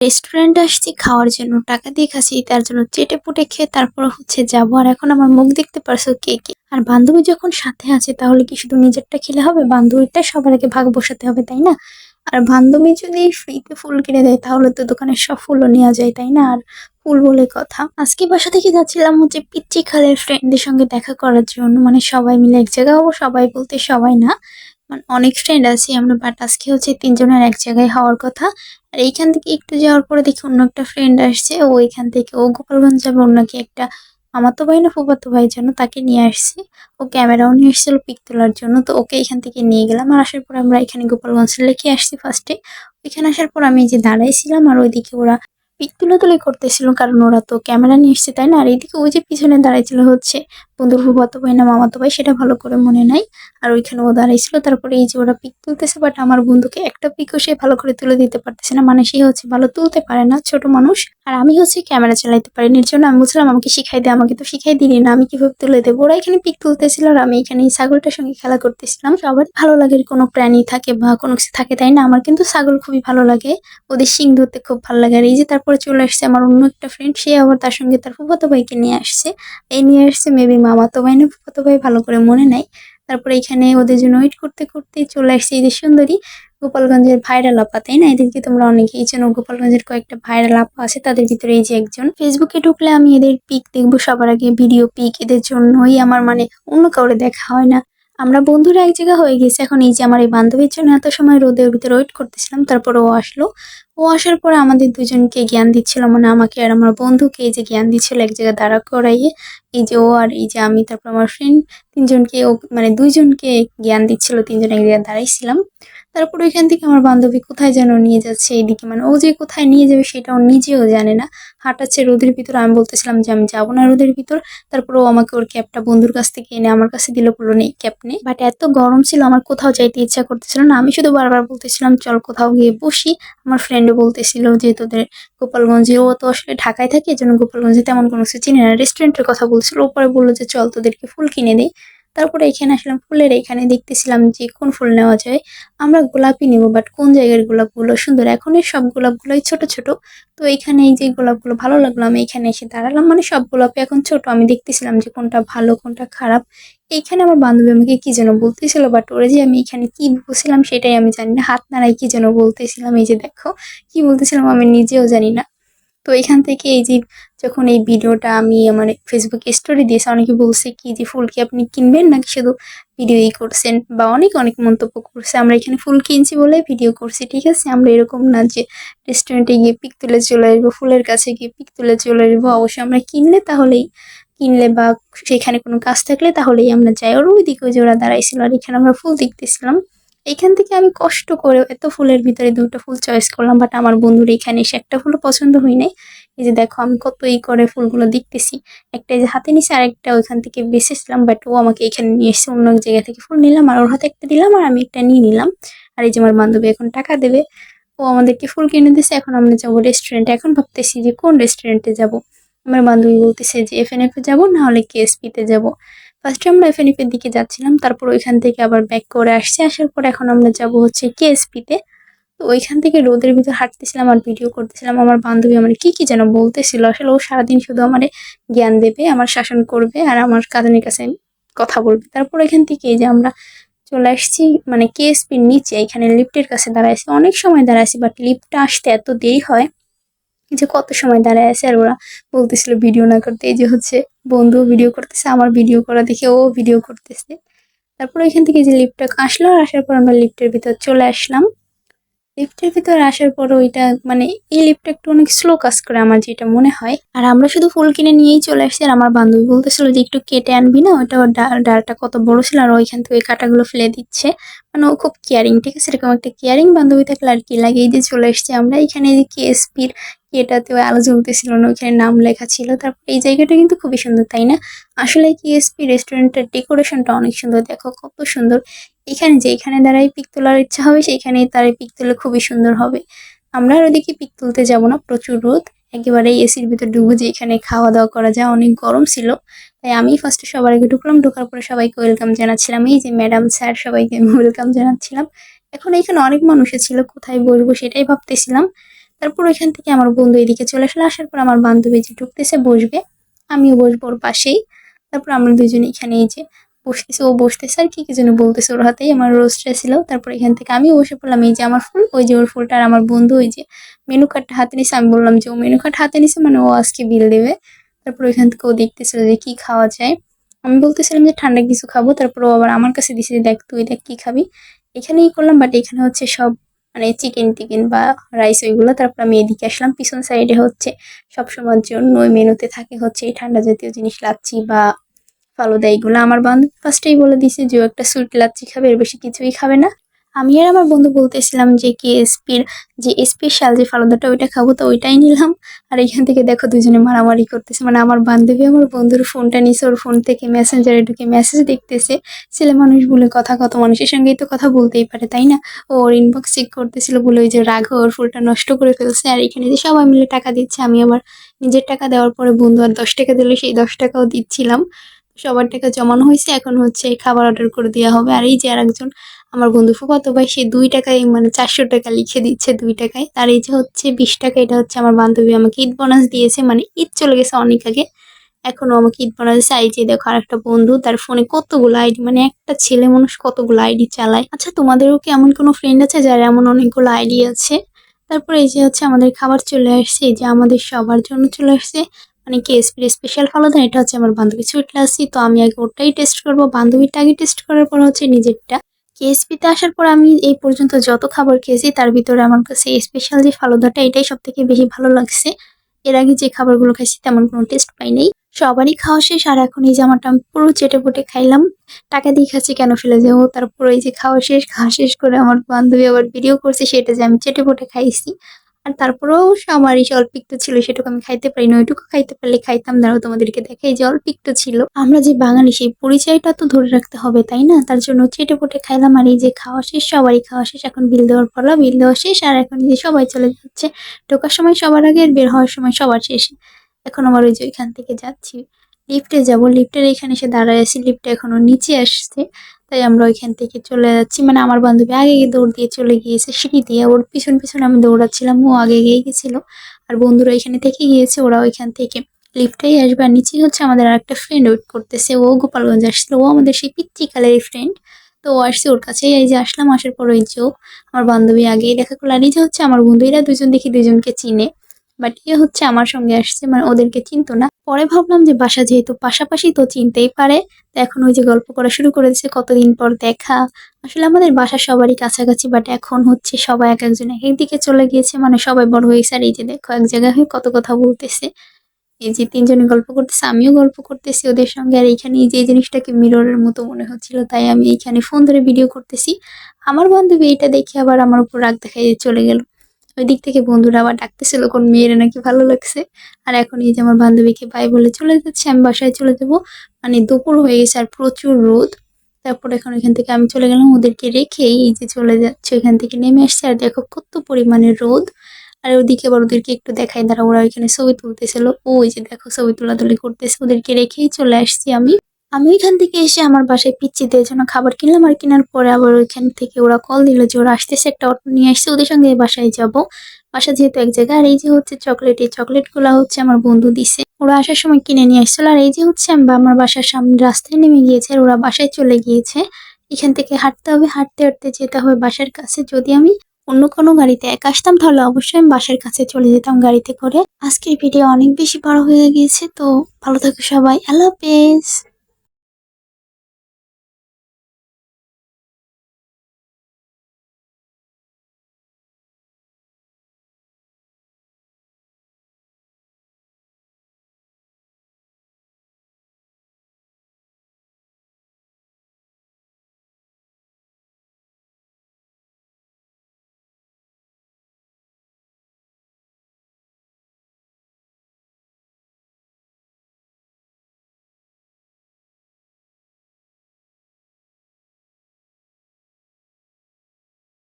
রেস্টুরেন্টে আসছি, খাওয়ার জন্য টাকা দিয়ে খাচ্ছি, তার জন্য চেটে পুটে খেয়ে তারপর হচ্ছে যাব। আর এখন আমার মুখ দেখতে পারছ কে কে? আর বান্ধবী যখন সাথে আছে, তাহলে কি শুধু নিজেরটা খেলে হবে? বান্ধবীটা সবার আগে ভাগ বসাতে হবে, তাই না? আর বান্ধবী যদি ফ্রিতে ফুল কিনে দেয়, তাহলে তো দোকানের সব ফুলও নেওয়া যায়, তাই না? আর ফুল বলে কথা। আজকে বাসা থেকে যাচ্ছিলাম হচ্ছে পিচ্চি খালের ফ্রেন্ডদের সঙ্গে দেখা করার জন্য। মানে সবাই মিলে এক জায়গায় হব, সবাই বলতে সবাই না। মানে অনেক ফ্রেন্ড আছি আমরা বাট আজকে হচ্ছে তিনজনের এক জায়গায় হওয়ার কথা। আর এইখান থেকে একটু যাওয়ার পরে দেখি অন্য একটা ফ্রেন্ড আসছে, ও এখান থেকে, ও গোপালগঞ্জ যাবে, অন্য কি একটা মামাতো ভাই না ফুফাতো ভাই জন্য তাকে নিয়ে আসছি। ও ক্যামেরাও নিয়ে এসেছিল পিক তোলার জন্য, তো ওকে এখান থেকে নিয়ে গেলাম। আর আসার পর আমরা এখানে গোপালগঞ্জ লেকে আসছি ফার্স্টে ওইখানে আসার পর আমি যে দাঁড়াইছিলাম, আর ওইদিকে ওরা পিক তুলাতুলি করতেছিল, কারণ ওরা তো ক্যামেরা নিয়ে এসছে, তাই না? আর এইদিকে ওই যে পিছনে দাঁড়াইছিল হচ্ছে বন্ধুর ফুফাতো ভাই না মামাতো ভাই, সেটা ভালো করে মনে নাই। আর ওইখানে ও দাঁড়াইছিল, তারপরে এই যে ওরা পিক তুলতেছে বাট আমার বন্ধুকে একটা পিকও সে ভালো করে তুলে দিতে পারতেছে না। মানে সে হচ্ছে ভালো তুলতে পারে না, ছোট মানুষ। আর আমি হচ্ছে ক্যামেরা চালাইতে পারি এর জন্য আমি বলছিলাম, আমাকে শিখাই দে, আমাকে তো শিখাই দিলি না, আমি কীভাবে তুলে দেবো? ওরা এখানে পিক তুলতেছিল আর আমি এখানে এই ছাগলটার সঙ্গে খেলা করতেছিলাম। সবার ভালো লাগে কোনো প্রাণী থাকে বা কোনো কিছু থাকে, তাই না? আমার কিন্তু ছাগল খুবই ভালো লাগে। ওদের শিং ধরতে খুব ভালো লাগে। আর এই যে তারপরে চলে আসছে আমার অন্য একটা ফ্রেন্ড সে আবার তার সঙ্গে তার ফুফাতো ভাইকে নিয়ে আসছে। এই নিয়ে আসছে মেবি মামাতো ভাই না, ফুফাতো ভাই ভালো করে মনে নাই। তারপরে এখানে ওদের জন্য ওয়েট করতে করতে চলে আসছে এই যে সুন্দরী গোপালগঞ্জের ভাইরাল আপা, তাই না? এদেরকে তোমরা অনেকেই চেনো, গোপালগঞ্জের কয়েকটা ভাইরাল আপা আছে, তাদের ভিতরে এই যে একজন। ফেসবুকে ঢুকলে আমি এদের পিক দেখব, সবার আগে ভিডিও পিক এদের জন্যই আমার মানে অন্য কাউরে দেখা হয় না। আমরা বন্ধুরা এক জায়গা হয়ে গেছে, এখন এই যে আমার এই বান্ধবীর জন্য এত সময় রোদের ভিতরে ওয়েট করতেছিলাম, তারপর ও আসলো। ও আসার পরে আমাদের দুজনকে জ্ঞান দিচ্ছিল মানে আমাকে আর আমার বন্ধুকে এই যে জ্ঞান দিচ্ছিল এক জায়গায় দাঁড়া করাইয়ে, এই যে ও আর এই যে আমি, তারপর আমার ফ্রেন্ড তিনজনকে ও মানে দুইজনকে জ্ঞান দিচ্ছিল, তিনজন এক জায়গায় দাঁড়াইছিলাম। তারপর ওইখান থেকে আমার বান্ধবী কোথায় যেন নিয়ে যাচ্ছে এইদিকে। মানে ও যে কোথায় নিয়ে যাবে সেটা ও নিজেও জানে না। হাঁটাচ্ছে রোদের ভিতর, আমি বলতেছিলাম যে আমি যাব না রোদের ভিতর। তারপর ও আমাকে ওর ক্যাবটা বন্ধুর কাছ থেকে এনে আমার কাছে দিল, বলল নেই ক্যাব নেই বাট এত গরম ছিল, আমার কোথাও যাইতে ইচ্ছা করতেছিল না। আমি শুধু বারবার বলতেছিলাম, চল কোথাও গিয়ে বসি। আমার ফ্রেন্ডও বলতেছিল যে, তোদের গোপালগঞ্জে ও তো আসলে ঢাকায় থাকে, এজন্য গোপালগঞ্জে তেমন কোনো কিছু চিনি না। রেস্টুরেন্টের কথা বলছিল, ওপরে বলল যে, চল তোদেরকে ফুল কিনে দেই। তারপরে এখানে আসলাম ফুলের এখানে দেখতেছিলাম যে কোন ফুল নেওয়া যায়। আমরা গোলাপই নেব বাট কোন জায়গার গোলাপগুলো সুন্দর? এখন এই সব গোলাপগুলোই ছোট ছোট। তো এখানে এই যে গোলাপগুলো ভালো লাগল, আমি এখানে এসে দাঁড়ালাম। মানে সব গোলাপই এখন ছোট। আমি দেখতেছিলাম যে কোনটা ভালো, কোনটা খারাপ। এইখানে আমার বান্ধবী আমাকে কি যেন বলতেছিল বাট ওরে যে আমি এখানে কি বলছিলাম সেটাই আমি জানি না। হাত নাড়াই কি যেন বলতেছিলাম, এই যে দেখো। কি বলতেছিলাম আমি নিজেও জানি না। তো এখান থেকে এই যে যখন এই ভিডিওটা আমি আমার ফেসবুক স্টোরি দিয়েছি, অনেকে বলছে কি যে, ফুল কি আপনি কিনবেন নাকি শুধু ভিডিওই করছেন? বা অনেক অনেক মন্তব্য করছে। আমরা এখানে ফুল কিনছি বলে ভিডিও করছি, ঠিক আছে? আমরা এরকম না যে রেস্টুরেন্টে গিয়ে পিক তুলে চলে আসব, ফুলের কাছে গিয়ে পিক তুলে চলে আসব। অবশ্যই আমরা কিনলে তাহলেই, কিনলে বা সেখানে কোনো কাজ থাকলে তাহলেই আমরা যাই। ওর ওইদিকে ওই যে ওরা দাঁড়াইছিল আর এখানে আমরা ফুল দেখতেছিলাম। এখান থেকে আমি কষ্ট করে এত ফুলের ভিতরে দুটো ফুল চয়েস করলাম বাট আমার বন্ধুর এখানে এসে একটা ফুলও পছন্দ হয় নাই। এই যে দেখো, আমি কত ই করে ফুলগুলো দেখতেছি। একটা যে হাতে নিছে আর একটা ওইখান থেকে বেসেছিলাম বাট ও আমাকে এখানে নিয়ে এসে অন্য জায়গা থেকে ফুল নিলাম, আর ওর হাতে একটা দিলাম, আর আমি একটা নিয়ে নিলাম। আর এই যে আমার বান্ধবী এখন টাকা দেবে, ও আমাদেরকে ফুল কিনে দিছে, এখন আমরা যাব রেস্টুরেন্টে এখন ভাবতেছি যে কোন রেস্টুরেন্টে যাব? আমার বান্ধবী বলতেছে যে এফ এন এফ যাব, না হলে কেএসপিতে যাব। ফার্স্টে আমরা এফএনএফ এর দিকে যাচ্ছিলাম, তারপর ওইখান থেকে আবার ব্যাক করে আসছে। আসার পর এখন আমরা যাব হচ্ছে কেএসপিতে তো। ওইখান থেকে রোদের ভিতর হাঁটতেছিলাম আর ভিডিও করতেছিলাম। আমার বান্ধবী আমার কি কি যেন বলতেছিল। আসলে ও সারাদিন শুধু আমার জ্ঞান দেবে, আমার শাসন করবে আর আমার কাজনের কাছে কথা বলবে। তারপর এখান থেকে যে আমরা চলে আসছি মানে কেএসপির নিচে, এখানে লিফটের কাছে দাঁড়াইছি অনেক সময় দাঁড়াইছি বাট লিফটটা আসতে এত দেরি হয়। যে কত সময় দাঁড়ায় আছে আর ওরা বলতেছিল ভিডিও না করতে। এই যে হচ্ছে বন্ধু ভিডিও করতেছে, আমার ভিডিও করা দেখে ও ভিডিও করতেছে। তারপর ওইখান থেকে যে লিফটটা আসলো আর আসার পর আমরা লিফটের ভিতর চলে আসলাম। লিফটের ভিতর আসার পর ওইটা মানে এই লিফটটা একটু অনেক স্লো কাজ করে আমার যেটা মনে হয়। আর আমরা শুধু ফুল কিনে নিয়েই চলে আসছি আর আমার বান্ধবী বলতেছিল যে একটু কেটে আনবি না? ওটা ডালটা কত বড় ছিল আর ওইখান থেকে ওই কাটাগুলো ফেলে দিচ্ছে। মানে ও খুব কেয়ারিং ঠিক আছে? এরকম একটা কেয়ারিং বান্ধবী থাকলে আর কি লাগে? এই যে চলে এসছি আমরা। এখানে যে কেএসপির এটাতে আলো জ্বলতেছিল না, ওইখানে নাম লেখা ছিল। তারপর এই জায়গাটা কিন্তু খুবই সুন্দর, তাই না? আসলে কেএসপি রেস্টুরেন্টের ডেকোরেশনটা অনেক সুন্দর। দেখো কত সুন্দর। এখানে যে এখানে দাঁড়াই পিক তোলার ইচ্ছা হবে, সেইখানেই তার পিক তুলে খুবই সুন্দর হবে। আমরা আর ওদিকে পিক তুলতে যাব না, প্রচুর রোদ। একেবারে এসির ভিতর ডুবো যে এখানে খাওয়া দাওয়া করা যায়, অনেক গরম ছিল। তাই আমি ফার্স্টে সবার আগে ঢুকলাম, ঢোকার পরে সবাইকে ওয়েলকাম জানাচ্ছিলাম। এই যে ম্যাডাম স্যার সবাইকে আমি ওয়েলকাম জানাচ্ছিলাম। এখন এখানে অনেক মানুষ ছিল, কোথায় বসবো সেটাই ভাবতেছিলাম। তারপর ওইখান থেকে আমার বন্ধু এদিকে চলে আসলে, আসার পর আমার বান্ধবী যে ঢুকতেছে বসবে, আমিও বসবো ওর পাশেই। তারপর আমরা দুজনে এখানে এই যে বসতেছে, ও বসতেছে আর কি কি যেন বলতেছে ওর হাতেই আমার রোস্টটা ছিল। তারপর এখান থেকে আমি বসে পড়লাম, এই যে আমার ফুল, ওই যে ওর ফুলটা আর আমার বন্ধু, ওই যে মেনু কার্ডটা হাতে নিছে, আমি বললাম যে ও মেনু কার্ড হাতে নিছে মানে ও আজকে বিল দেবে। তারপর ওইখান থেকে ও দেখতেছিল যে কি খাওয়া যায়। আমি বলতেছিলাম যে ঠান্ডা কিছু খাব, তারপর ও আবার আমার কাছে দিছে যে দেখ তুই দেখ কি খাবি। এখানেই করলাম বাট এখানে হচ্ছে সব মানে চিকেন টিকেন বা রাইস ওইগুলো। তারপর আমি এদিকে আসলাম, পিছন সাইডে হচ্ছে সবসময়ের জন্য ওই মেনুতে থাকে হচ্ছে এই ঠান্ডা জাতীয় জিনিস, লাচ্ছি বা ফালুদা এইগুলো আমার বান্ধবী ফার্স্টেই বলে দিছে যে, ও একটা সুইট লাচ্ছি খাবে, এর বেশি কিছুই খাবে না। আমি আর আমার বন্ধু বলতেছিলাম যে কেএসপির যে স্পেশাল যে ফালুদাটা ওইটা খাব, তো ওইটাই নিলাম। আর এখান থেকে দেখো দুজনে মারামারি করতেছে। মানে আমার বান্ধবী আমার বন্ধুর ফোনটা নিছে, ওর ফোন থেকে মেসেঞ্জারে ঢুকে মেসেজ দেখতেছে। ছেলে মানুষ বলে কথা কত, মানুষের সঙ্গেই তো কথা বলতেই পারে, তাই না? ও ওর ইনবক্স চেক করতেছিল, বলে ওই যে রাগ ওর ফুলটা নষ্ট করে ফেলছে। আর এখানে যে সবাই মিলে টাকা দিচ্ছে, আমি আবার নিজের টাকা দেওয়ার পরে বন্ধু আর দশ টাকা দিলে, সেই দশ টাকাও দিচ্ছিলাম। সবার টাকা জমানো হয়েছে, এখন হচ্ছে খাবার অর্ডার করে দেওয়া হবে। আর এই যে আরেকজন, আমার বন্ধু ফুফাতো ভাই, সে দুই টাকায় মানে চারশো টাকা লিখে দিচ্ছে দুই টাকায়। তার এই যে হচ্ছে বিশ টাকা, এটা হচ্ছে আমার বান্ধবী আমাকে ঈদ বোনাস দিয়েছে মানে ঈদ চলে গেছে অনেক আগে। এখনও আমাকে ঈদ বোনাস এই যে দেখো আর একটা বন্ধু, তার ফোনে কতগুলো আইডি মানে একটা ছেলে মানুষ কতগুলো আইডি চালায়। আচ্ছা তোমাদেরও কি এমন কোনো ফ্রেন্ড আছে যার এমন অনেকগুলো আইডি আছে? তারপরে এই যে হচ্ছে আমাদের খাবার চলে আসছে, এই যে আমাদের সবার জন্য চলে আসছে। কেএসপির স্পেশাল ফালুদা এটা হচ্ছে আমার বান্ধবী সুইট লাসি তো আমি আগে ওটাই টেস্ট করব। বান্ধবীটা আগে টেস্ট করার পর হচ্ছে নিজেরটা। কেএসপিতে আসার পর আমি এই পর্যন্ত যত খাবার খেয়েছি, তার ভিতরে আমার কাছে স্পেশাল যে ফালুদাটা এটাই সব থেকে বেশি ভালো লাগছে। এর আগে যে খাবারগুলো খাইছি, তেমন কোনো টেস্ট পাই নাই। সবারই খাওয়া শেষ। আর এখন এই জামাটা আমি পুরো চেটে পুটে খাইলাম। টাকা দিয়ে খাচ্ছি কেন ফেলে যাব তারপর এই যে খাওয়া শেষ খাওয়া শেষ করে আমার বান্ধবী আবার ভিডিও করছে, সেটা যে আমি চেটে পুটে খাইছি। আর তারপরেও আমারই যে অল্প একটু ছিল, সেটুকু আমি খাইতে পারি না, ওইটুকু খাইতে পারলে খাইতাম। দাঁড়াও, তোমাদেরকে দেখাই যে অল্প একটু ছিল। আমরা যে বাঙালি, সেই পরিচয়টা তো ধরে রাখতে হবে, তাই না? তার জন্য চেটে পুটে খাইলাম আর এই যে খাওয়া শেষ, সবারই খাওয়া শেষ। এখন বিল দেওয়ার পালা, বিল দেওয়া শেষ। আর এখন যে সবাই চলে যাচ্ছে। ঢোকার সময় সবার আগে আর বের হওয়ার সময় সবার শেষ। এখন আমার ওই যে ওইখান থেকে যাচ্ছি। লিফটে যাব। লিফটের এখানে এসে দাঁড়ায় আছি। লিফটে এখনও নিচে আসছে, তাই আমরা ওইখান থেকে চলে যাচ্ছি। মানে আমার বান্ধবী আগে গিয়ে দৌড় দিয়ে চলে গিয়েছে সিঁড়ি দিয়ে। ওর পিছন পিছনে আমি দৌড়াচ্ছিলাম, ও আগে গিয়ে গেছিল। আর বন্ধুরা এখানে থেকে গিয়েছে, ওরা ওইখান থেকে লিফটেই আসবে। আর নিচেই হচ্ছে আমাদের আরেকটা ফ্রেন্ড ওয়েট করতেছে। ও গোপালগঞ্জ আসছিল। ও আমাদের সেই পিচ্চিকালের ফ্রেন্ড তো ও আসছে ওর কাছেই। এই যে আসলাম, আসার পর ওই যে আমার বান্ধবী আগেই দেখা করল। আর যে হচ্ছে আমার বন্ধু এরা দুজন দেখি দুজনকে চিনে। বাট এ হচ্ছে আমার সঙ্গে আসছে মানে ওদেরকে চিনতো না। পরে ভাবলাম যে বাসা যেহেতু পাশাপাশি তো চিনতেই পারে, তো এখন ওই যে গল্প করা শুরু করে দিচ্ছে কতদিন পর দেখা। আসলে আমাদের বাসা সবারই কাছাকাছি বাট এখন হচ্ছে সবাই এক একজন এক একদিকে চলে গিয়েছে মানে সবাই বড় হয়েছে আর এই যে দেখো, এক জায়গায় হয়ে কত কথা বলতেছে। এই যে তিনজনে গল্প করতেছে, আমিও গল্প করতেছি ওদের সঙ্গে। আর এইখানে এই যে জিনিসটাকে মিররের মতো মনে হচ্ছিল, তাই আমি এইখানে ফোন ধরে ভিডিও করতেছি। আমার বান্ধবী এটা দেখে আবার আমার উপর রাগ দেখাই চলে গেল। ওই দিক থেকে বন্ধুরা আবার ডাকতেছিল, কোন মেয়ের নাকি ভালো লাগছে? আর এখন এই যে আমার বান্ধবীকে বাই বলে চলে যাচ্ছে, আমি বাসায় চলে যাব। মানে দুপুর হয়ে গেছে আর প্রচুর রোদ। তারপর এখন এখান থেকে আমি চলে গেলাম, ওদেরকে রেখে এই যে চলে যাচ্ছে এখান থেকে নেমে আসছে। আর দেখো কত পরিমাণে রোদ। আর ওদিকে আবার ওদেরকে একটু দেখাই দাঁড়া ওরা ওইখানে ছবি তুলতেছিল। ওই যে দেখো ছবি তোলাতুলি করতেছে, ওদেরকে রেখেই চলে আসছি আমি। আমি ওইখান থেকে এসে আমার বাসায় পিচ্ছি পিচ্চিদের জন্য খাবার কিনলাম আর কেনার পরে আবার ওইখান থেকে ওরা কল দিল যে ওরা আসতেছে, একটা অটো নিয়ে আসছে, ওদের সঙ্গে বাসায় যাব। বাসা যেহেতু এক জায়গায়, আর এই যে হচ্ছে চকলেট এই চকলেটগুলা হচ্ছে আমার বন্ধু দিছে। ওরা আসার সময় কিনে নিয়ে আসছিল, আর এই যে হচ্ছে আমি আমার বাসার সামনে রাস্তায় নেমে গিয়েছে, আর ওরা বাসায় চলে গিয়েছে। এখান থেকে হাঁটতে হবে, হাঁটতে হাঁটতে যেতে হবে বাসার কাছে। যদি আমি অন্য কোনো গাড়িতে এক আসতাম, তাহলে অবশ্যই আমি বাসার কাছে চলে যেতাম গাড়িতে করে। আজকের ভিডিও অনেক বেশি বড় হয়ে গিয়েছে, তো ভালো থাকো সবাই। আল্লাহ হাফেজ।